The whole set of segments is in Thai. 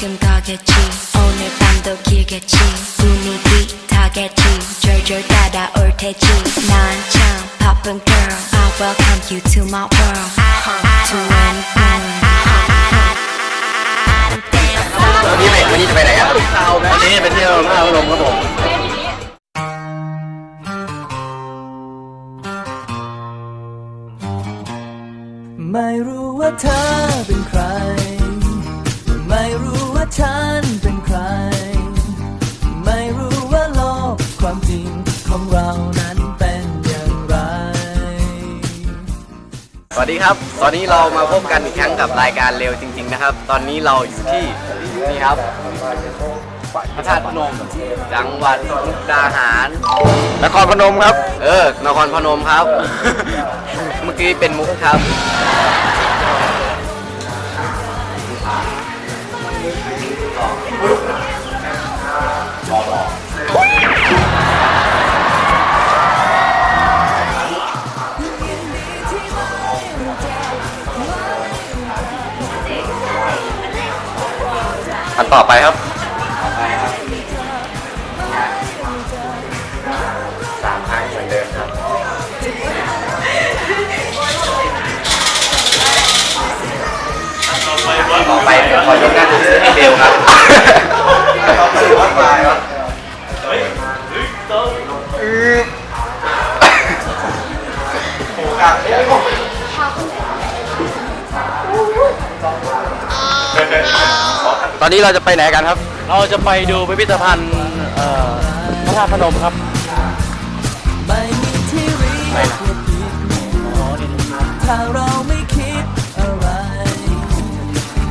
지금 가겠지 오늘 밤도 길겠지 분위기 타겠지 절절 따라올 테지 난 참 바쁜 girl I welcome you to my world to anyone วันนี้ไปวันนี้จะไปไหนครับวันนี้ไปเที่ยวท่าพนมครับผม ไม่รู้ว่าเธอเป็นใคร ไม่รู้ว่า ฉันเป็นใคร ไม่รู้ว่าโลกความจริงของเรานั้นเป็นอย่างไร สวัสดีครับ ตอนนี้เรามาพบกันอีกครั้งกับรายการเร็วจริง ๆ นะครับ ตอนนี้เราอยู่ที่นี่ครับพระธาตุพนม จังหวัดมุกดาหาร นครพนมครับ เออ นครพนมครับ เมื่อกี้เป็นมุกครับ อันต่อไปครับสามครั้งเหมือนเดิมครับต่อไปขอยกหน้าที่ให้เบลครับตอ นนี้เราจะไปไหนกันครับ เราจะไปดูพิพิธภัณฑ์เอ่อพระธาตุพนมครับไม่มีที่เรียกว่าผิดถ้าเราไม่คิดอะไร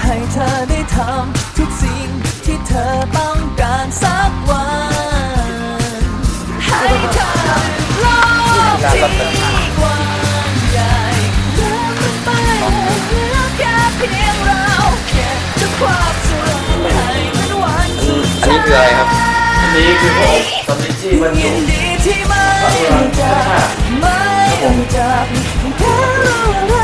ให้เธอได้ทำทุกสิ่งที่เธอต้องการสักวัน ให้เธอโลกที่กว้างใหญ่เดินลงไปเหลือแค่เพียงเรา คืออะไรครับ อันนี้คือผมสมิจี้บรรยิจุนดีที่ไม่รู้จักไม่รู้จักแค่รู้รั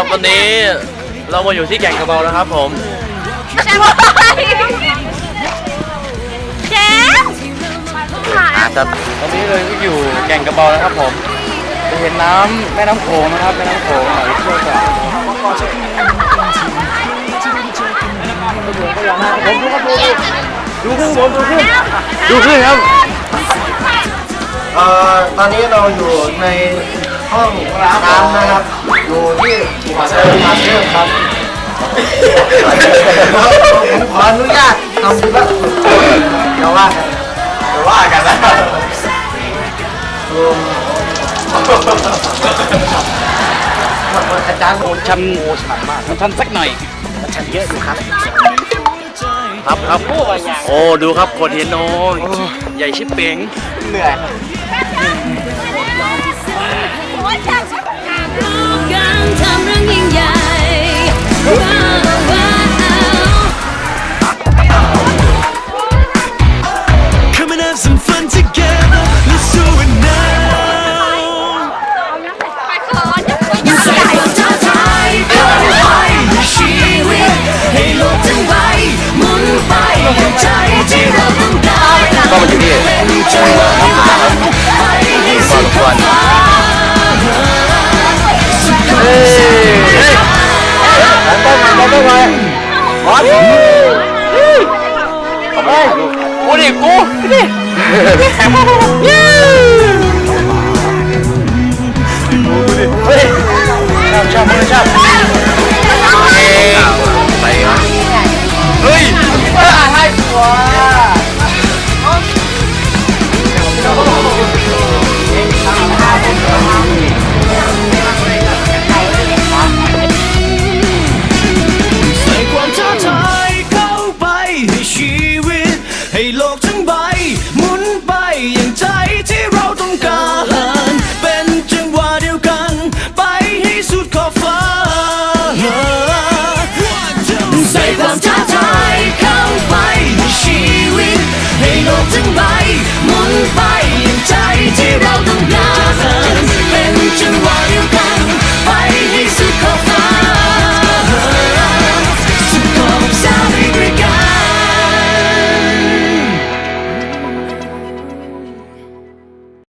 ครับวันนี้เรามาอยู่ที่แก่งกระเบาแล้วครับผม แชมป์แชมป์หาอาจจะตอนนี้เลยก็อยู่แก่งกระเบาแล้วครับผมจะเห็นน้ำแม่น้ำโขงนะครับแม่น้ำโขงไหลเชี่ยวกรากผมดูครับดูดูขึ้นผมดูขึ้นดูขึ้นครับ เอ่อตอนนี้เราอยู่ใน ห้องน้ำนะครับอยู่ที่อุปสรรคเรื่องครับผมขออนุญาตทำธุระส่วนตัวเดี๋ยวว่ากันเดี๋ยวว่ากันนะอาจารย์โอชันโอชันมากชันสักหน่อยชันเยอะอยู่ครับ ครับครับโอ้ดูครับโคตรเห็นโอ้ยใหญ่ชิบเป๋งเหนื่อย กันทำเรื่องยิ่งใหญ่ว้าวว้าว Come and have some fun together Let's do it now ใส่ความท้าทายเข้าไปในชีวิตให้โลกทั้งใบหมุนไปอย่างใจที่เราต้องการก็มาอยู่นี่เป็นใจไปให้สุดขอบฟ้า ต้องมาต้องมาบอสเฮ้ยกูดิกูดิเฮ้ยชอบชอบชอบ ไปอย่างใจที่เรา